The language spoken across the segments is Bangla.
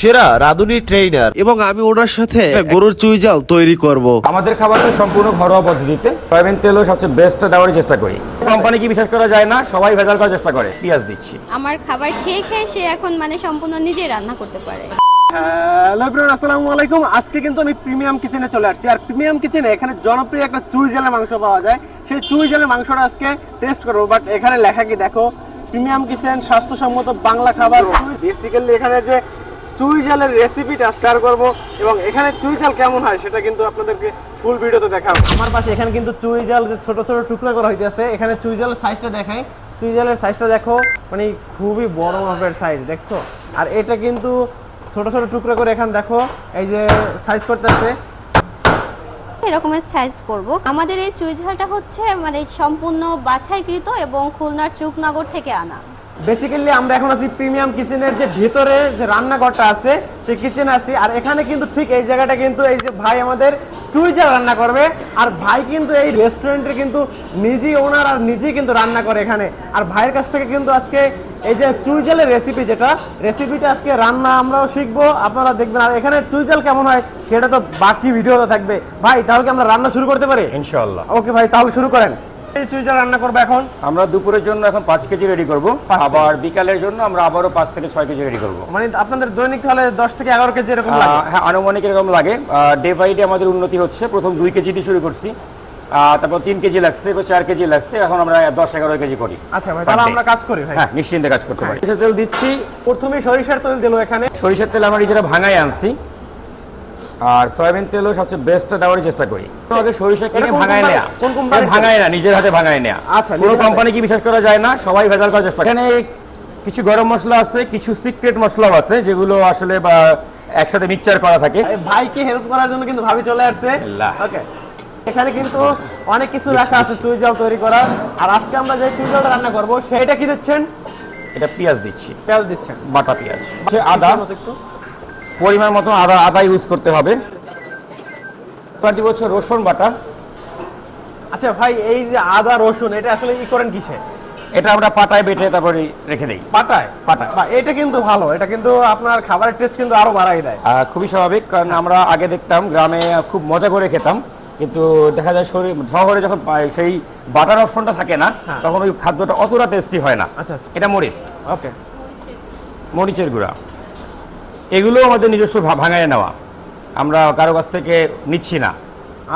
সেরা রাঁধুনি ট্রেইনার এবং আমি ওনার সাথে গরুর চুইজাল তৈরি করব। আমাদের খাবারটা সম্পূর্ণ ঘরোয়া পদ্ধতিতে সয়াবিন তেলও সবচেয়ে বেস্টটা দেওয়ারই চেষ্টা করি। কোম্পানি কি বিশ্বাস করা যায় না? সবাই ভেজাল করার চেষ্টা করে। পেঁয়াজ দিচ্ছি। আমার খাবার খেয়ে খেয়ে সে এখন মানে সম্পূর্ণ নিজেই রান্না করতে পারে। হ্যালো এভরিওয়ান আসসালামু আলাইকুম। আজকে কিন্তু আমি প্রিমিয়াম কিচেনে চলে আসছি। আর প্রিমিয়াম কিচেনে এখানে জনপ্রিয় একটা চুই জালের মাংস পাওয়া যায়। সেই চুই জালের মাংসটা আজকে টেস্ট করব। বাট এখানে লেখা কি দেখো? প্রিমিয়াম কিচেন স্বাস্থ্যসম্মত বাংলা খাবার। বেসিক্যালি এখানে যে চুই জালের রেসিপিটা শেয়ার করব এবং এখানে চুই জাল কেমন হয় সেটা কিন্তু আপনাদেরকে ফুল ভিডিওতে দেখাবো। আমার পাশে এখানে কিন্তু চুই জাল যে ছোট ছোট টুকরা করা হইতেছে এখানে চুই জালের সাইজটা দেখাই। চুই জালের সাইজটা দেখো মানে খুবই বড় মাপের সাইজ দেখছ? আর এটা কিন্তু ছোট ছোট টুকরা করে এখানে দেখো এই যে সাইজ করতেছে। এরকমের সাইজ করব। আমাদের এই চুইঝালটা হচ্ছে মানে সম্পূর্ণ বাছাইকৃত এবং খুলনার চুকনগর থেকে আনা। বেসিক্যালি আমরা এখন আছি প্রিমিয়াম কিচেনের যে ভিতরে যে রান্নাঘরটা আছে সেই কিচেন আছি। আর এখানে কিন্তু ঠিক এই জায়গাটা কিন্তু এই যে ভাই আমাদের চুইজাল রান্না করবে আর ভাই কিন্তু এই রেস্টুরেন্টের কিন্তু নিজেই ওনার আর নিজেই কিন্তু রান্না করে এখানে। আর ভাইয়ের কাছ থেকে কিন্তু আজকে এই যে চুইজালের রেসিপি যেটা রেসিপিটা আজকে রান্না আমরাও শিখব আপনারা দেখবেন। আর এখানে চুইজাল কেমন হয় সেটা তো বাকি ভিডিওতে থাকবে। ভাই তাহলে কি আমরা রান্না শুরু করতে পারি? ইনশাল্লাহ ওকে ভাই তাহলে শুরু করেন। এই রান্না করব এখন। আমরা দুপুরের জন্য এখন পাঁচ কেজি রেডি করব। আবার বিকালের জন্য আমরা আবারও পাঁচ থেকে ছয় কেজি রেডি করব। মানে আপনাদের দৈনিক তাহলে দশ থেকে এগারো কেজি এরকম লাগে? হ্যাঁ আনুমানিক এরকম লাগে। ডে বাই ডে আমাদের উন্নতি হচ্ছে। প্রথম দুই কেজি দিয়ে শুরু করছি। তারপর তিন কেজি লাগছে এবার চার কেজি লাগছে। এখন আমরা দশ এগারো কেজি করি। আচ্ছা ভাই তাহলে আমরা কাজ করি হ্যাঁ নিশ্চিন্তে কাজ করতে পারি। তেল দিচ্ছি। প্রথমে সরিষার তেল দিল এখানে। সরিষার তেল আমরা নিজেরা ভাঙাই আনছি। আর সয়াবিন তেলও সবচেয়ে বেস্টটা দেওয়ারই চেষ্টা করি। আগে সরিষা কিনে ভাঙায় নেয়া। কোন কোম্পানির এটা ভাঙায় না নিজের হাতে ভাঙায় নেয়া। আচ্ছা, কোনো কোম্পানি কি বিশ্বাস করা যায় না? সবাই ভেজাল করার চেষ্টা এখানে কিছু গরম মশলা আছে কিছু সিক্রেট মশলাও আছে যেগুলো আসলে বা একসাথে মিক্সচার করা থাকে। ভাইকে হেল্প করার জন্য কিন্তু ভাবি চলে আসছে। ওকে এখানে কিন্তু অনেক কিছু রাখা আছে চুই জাল তৈরি করা। আর আজকে আমরা যে চুই জালটা রান্না করব সেটা কি দিচ্ছেন? এটা পেঁয়াজ দিচ্ছি। পেঁয়াজ দিচ্ছেন। বাটা পেঁয়াজ। আদা। একটু। পরিমাণ মতো আদা আদা ইউজ করতে হবে। দিব হচ্ছে রসুন বাটা। আচ্ছা ভাই এই যে আদা রসুন এটা আসলে ই করেন কিসে? এটা আমরা পাটায় বেটে তারপরে রেখে দিই। পাটায়? পাটায়। বা এটা কিন্তু ভালো এটা কিন্তু আপনার খাবারের টেস্ট কিন্তু আরও বাড়াই দেয়। খুবই স্বাভাবিক কারণ আমরা আগে দেখতাম গ্রামে খুব মজা করে খেতাম কিন্তু দেখা যায় শরীর শহরে যখন সেই বাটার অপশনটা থাকে না হ্যাঁ। তখন ওই খাদ্যটা অতটা টেস্টি হয় না। আচ্ছা, আচ্ছা। এটা মরিচ। ওকে মরিচের গুঁড়া। এগুলো আমাদের নিজস্ব ভাঙায় নেওয়া। আমরা কারও কাছ থেকে নিচ্ছি না।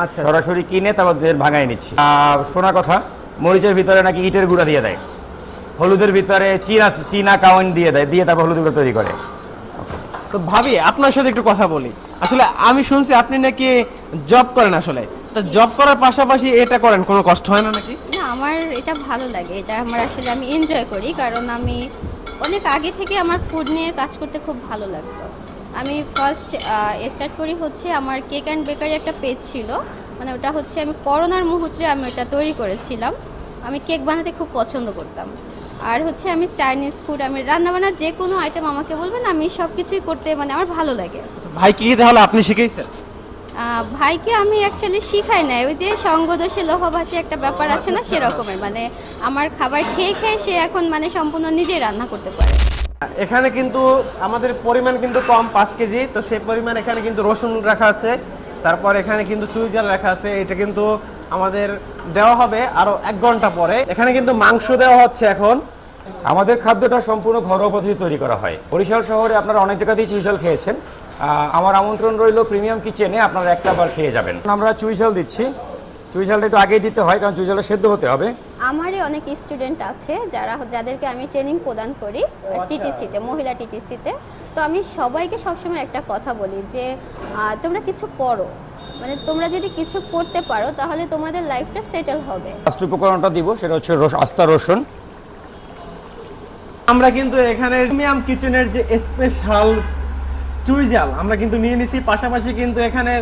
আচ্ছা সরাসরি কিনে তারপর ভাঙায় নিচ্ছি। আর শোনা কথা মরিচের ভিতরে নাকি ইটের গুঁড়া দিয়ে দেয়। হলুদের ভিতরে চীনা চীনা কাউন দিয়ে দেয় দিয়ে তারপর হলুদ গুঁড়ো তৈরি করে। তো ভাবি আপনার সাথে একটু কথা বলি। আসলে আমি শুনছি আপনি নাকি জব করেন আসলে। তা জব করার পাশাপাশি এটা করেন কোনো কষ্ট হয় না নাকি? না আমার এটা ভালো লাগে। এটা আমার আসলে আমি এনজয় করি কারণ আমি অনেক আগে থেকে আমার ফুড নিয়ে কাজ করতে খুব ভালো লাগতো। আমি ফার্স্ট স্টার্ট করি হচ্ছে আমার কেক অ্যান্ড বেকারি একটা পেজ ছিল। মানে ওটা হচ্ছে আমি করোনার মুহূর্তে আমি ওটা তৈরি করেছিলাম। আমি কেক বানাতে খুব পছন্দ করতাম। আর হচ্ছে আমি চাইনিজ ফুড আমি রান্নাবান্না যে কোনো আইটেম আমাকে বলবেন, আমি সব কিছুই করতে মানে আমার ভালো লাগে। ভাই, কি তাহলে আপনি শিখেছেন ভাইকে আমি অ্যাকচুয়ালি শিখাই নাই। ওই যে সঙ্গদোষে লোহভাষী একটা ব্যাপার আছে না সেরকমের। মানে আমার খাবার খেয়ে খেয়ে সে এখন মানে সম্পূর্ণ নিজেই রান্না করতে পারে। এখানে কিন্তু আমাদের পরিমাণ কিন্তু কম পাঁচ কেজি। তো সেই পরিমাণ এখানে কিন্তু রসুন রাখা আছে। তারপর এখানে কিন্তু চুই জাল রাখা আছে। এটা কিন্তু আমাদের দেওয়া হবে আরও এক ঘণ্টা পরে। এখানে কিন্তু মাংস দেওয়া হচ্ছে এখন। আমাদের খাদ্যটা সম্পূর্ণ ঘরোয়া পদ্ধতি তৈরি করা হয়। বরিশাল শহরে আপনারা অনেক জায়গাতেই চুইঝাল খেয়েছেন। আমার আমন্ত্রণ রইল প্রিমিয়াম কিচেনে আপনারা একটা বার খেয়ে যাবেন। আমরা চুইঝাল দিচ্ছি। চুইঝালটা একটু আগেই দিতে হয় কারণ চুইঝালটা সেদ্ধ হতে হবে। আমারই অনেক স্টুডেন্ট আছে যারা যাদেরকে আমি ট্রেনিং প্রদান করি টিটিসিতে মহিলা টিটিসিতে তো। আমি সবাইকে সবসময় একটা কথা বলি যে তোমরা কিছু করো। মানে তোমরা যদি কিছু করতে পারো তাহলে তোমাদের লাইফটা সেটেল হবে। ফার্স্ট উপকরণটা দিব সেটা হচ্ছে রস আস্তা রসুন। আমরা কিন্তু এখানে প্রিমিয়াম কিচেনের যে স্পেশাল চুই জাল আমরা কিন্তু নিয়ে নিছি। পাশাপাশি কিন্তু এখানে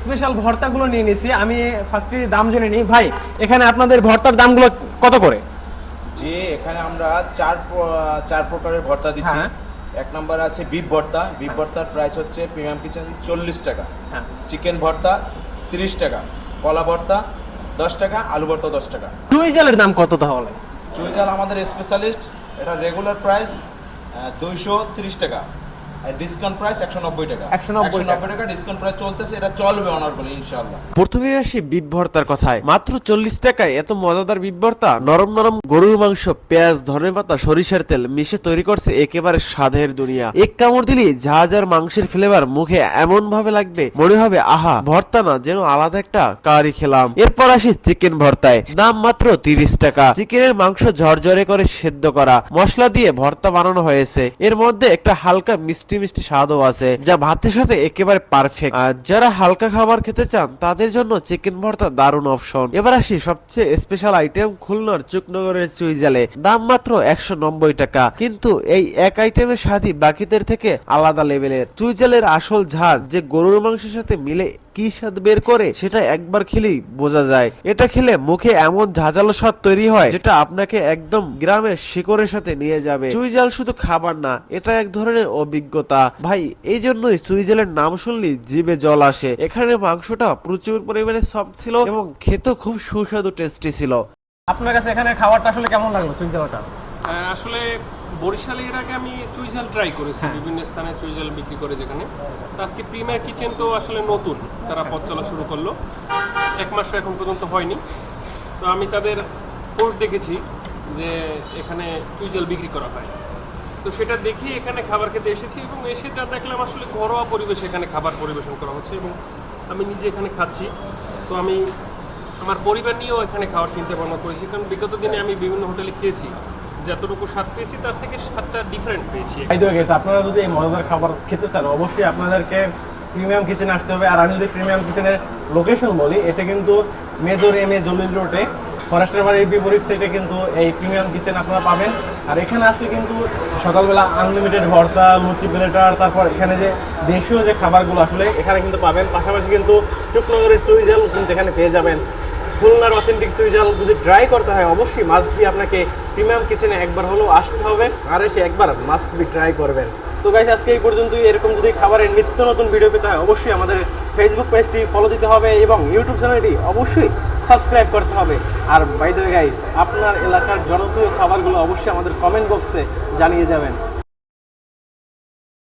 স্পেশাল ভর্তাগুলো নিয়ে নিছি। আমি ফার্স্টে দাম জেনে নিই। ভাই এখানে আপনাদের ভর্তার দামগুলো কত করে? যে এখানে আমরা চার চার প্রকারের ভর্তা দিচ্ছি। হ্যাঁ। এক নম্বর আছে বিফ ভর্তা। বিফ ভর্তার প্রাইস হচ্ছে প্রিমিয়াম কিচেন চল্লিশ টাকা। হ্যাঁ। চিকেন ভর্তা তিরিশ টাকা। কলা ভর্তা দশ টাকা আলু ভর্তা দশ টাকা। চুই জালের দাম কত তাহলে? চুইজাল আমাদের স্পেশালিস্ট এটা রেগুলার প্রাইস দুইশো টাকা। ডিসকাউন্ট প্রাইস একশো নব্বই টাকা। 190 টাকা। টাকা ডিসকাউন্ট প্রাইস চলতেছে এটা চলবে অনার বলে ইনশাল্লাহ প্রথমে আসি বিপ ভর্তার কথায়। মাত্র চল্লিশ টাকায় এত মজাদার বিপ ভর্তা? নরম নরম গরুর মাংস পেঁয়াজ ধনেপাতা সরিষার তেল মিশে তৈরি করছে একেবারে স্বাদের দুনিয়া। এক কামড় দিলে ঝাঁঝ মাংসের ফ্লেভার মুখে এমন ভাবে লাগবে মনে হবে আহা ভর্তা না যেন আলাদা একটা কারি খেলাম। এরপর আসি চিকেন ভর্তায়। দাম মাত্র তিরিশ টাকা। চিকেনের মাংস ঝরঝরে করে সেদ্ধ করা। মশলা দিয়ে ভর্তা বানানো হয়েছে। এর মধ্যে একটা হালকা মিষ্টি মিষ্টি মিষ্টি স্বাদও আছে, যা ভাতের সাথে একেবারে পারফেক্ট আর যারা হালকা খাবার খেতে চান, তাদের জন্য চিকেন ভর্তা দারুণ অপশন এবার আসি সবচেয়ে স্পেশাল আইটেম খুলনার চুকনগরের চুইজালে। দাম মাত্র একশো নব্বই টাকা। কিন্তু এই এক আইটেমের স্বাদই বাকিদের থেকে আলাদা লেভেলের চুইজালের আসল ঝাঁজ যে গরুর মাংসের সাথে মিলে কি স্বাদ বের করে সেটা একবার খেলেই বোঝা যায়। এটা খেলে মুখে এমন ঝাঁঝালো স্বাদ তৈরি হয় যেটা আপনাকে একদম গ্রামের শিকড়ের সাথে নিয়ে যাবে। চুইজাল শুধু খাবার না, এটা এক ধরনের অভিজ্ঞতা। ভাই এই জন্যই চুইজালের নাম শুনলেই জিভে জল আসে। এখানে মাংসটা প্রচুর পরিমাণে সফট ছিল এবং খেতে খুব সুস্বাদু টেস্টি ছিল। আপনার কাছে এখানে খাবারটা আসলে কেমন লাগল চুইজালটা আসলে বরিশালে এর আগে আমি চুইজাল ট্রাই করেছি বিভিন্ন স্থানে চুইজাল বিক্রি করে যেখানে। আজকে প্রিমিয়ার কিচেন তো আসলে নতুন তারা পথ চলা শুরু করল। এক মাসও এখন পর্যন্ত হয়নি। তো আমি তাদের পোস্ট দেখেছি যে এখানে চুইজাল বিক্রি করা হয়। তো সেটা দেখে এখানে খাবার খেতে এসেছি এবং এসে যা দেখলাম আসলে ঘরোয়া পরিবেশে এখানে খাবার পরিবেশন করা হচ্ছে এবং আমি নিজে এখানে খাচ্ছি। তো আমি আমার পরিবার নিয়েও এখানে খাওয়ার চিন্তা ভাবনা করেছি কারণ বিগত দিনে আমি বিভিন্ন হোটেলে খেয়েছি। যতটুকু স্বাদ পেয়েছি, তার থেকে স্বাদটা ডিফারেন্ট পেয়েছি। আপনারা যদি এই মজাদার খাবার খেতে চান, অবশ্যই আপনাদেরকে প্রিমিয়াম কিচেনে আসতে হবে। আর আমি যদি প্রিমিয়াম কিচেনের লোকেশন বলি, এটা কিন্তু মেজর এম এ। জলিল রোডে ফরেস্টের বাড়ির বিপরীত সাইডে কিন্তু এই প্রিমিয়াম কিচেন আপনারা পাবেন। আর এখানে আসলে কিন্তু সকালবেলা আনলিমিটেড ভর্তা, লুচি প্লেটার তারপর এখানে যে দেশীয় যে খাবারগুলো আসলে এখানে কিন্তু পাবেন। পাশাপাশি কিন্তু চুকনগরের চুইজাল কিন্তু এখানে পেয়ে যাবেন। খুলনার অথেন্টিক চুইজাল যদি ট্রাই করতে হয়, অবশ্যই মাস্ট বি আপনাকে প্রিমিয়াম কিচেনে একবার হলেও আসতে হবে। আর এসে একবার মাস্ক বি ট্রাই করবেন। তো গাইজ আজকে এই পর্যন্তই। এরকম যদি খাবারের নিত্য নতুন ভিডিও পেতে হয়, অবশ্যই আমাদের ফেসবুক পেজটি ফলো দিতে হবে এবং ইউটিউব চ্যানেলটি অবশ্যই সাবস্ক্রাইব করতে হবে। আর বাই দ্য গাইজ আপনার এলাকার জনপ্রিয় খাবারগুলো অবশ্যই আমাদের কমেন্ট বক্সে জানিয়ে যাবেন।